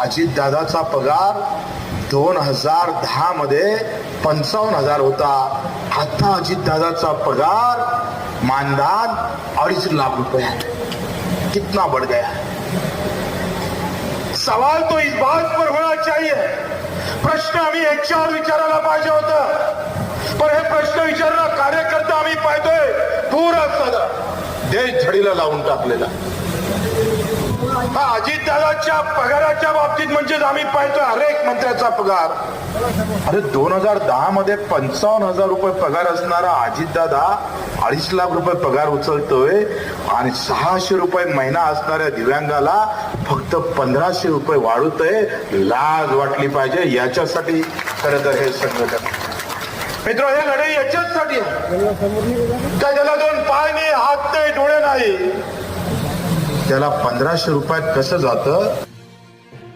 अजितदादाचा पगार दोन हजार दहा मध्ये पंचावन्न हजार होता. आता अजितदादाचा पगार मानधन अडीच लाख रुपये है कितना बढ़ गया सवाल तो इस बात पर होना चाहिए। प्रश्न आम्ही याच्यावर विचारायला पाहिजे होत. पण हे प्रश्न विचारणं कार्यकर्ता आम्ही पाहतोय. पूर असताना देश झडीला लावून टाकलेला. अजितदादाच्या पगाराच्या बाबतीत म्हणजेच आम्ही पाहतोय एक मंत्र्याचा पगार. अरे दोन हजार दहा मध्ये पंचावन्न हजार रुपये पगार असणारा अजितदादा अडीच लाख रुपये पगार उचलतोय आणि सहाशे रुपये महिना असणाऱ्या दिव्यांगाला फक्त पंधराशे रुपये वाढवतोय. लाज वाटली पाहिजे. याच्यासाठी खरं तर हे संघटन. मित्र हे लढाई याच्याचसाठी साठी काय त्याला दोन पाय नाही हात नाही डोळे नाही. त्याला पंधराशे रुपयात कसं जातं?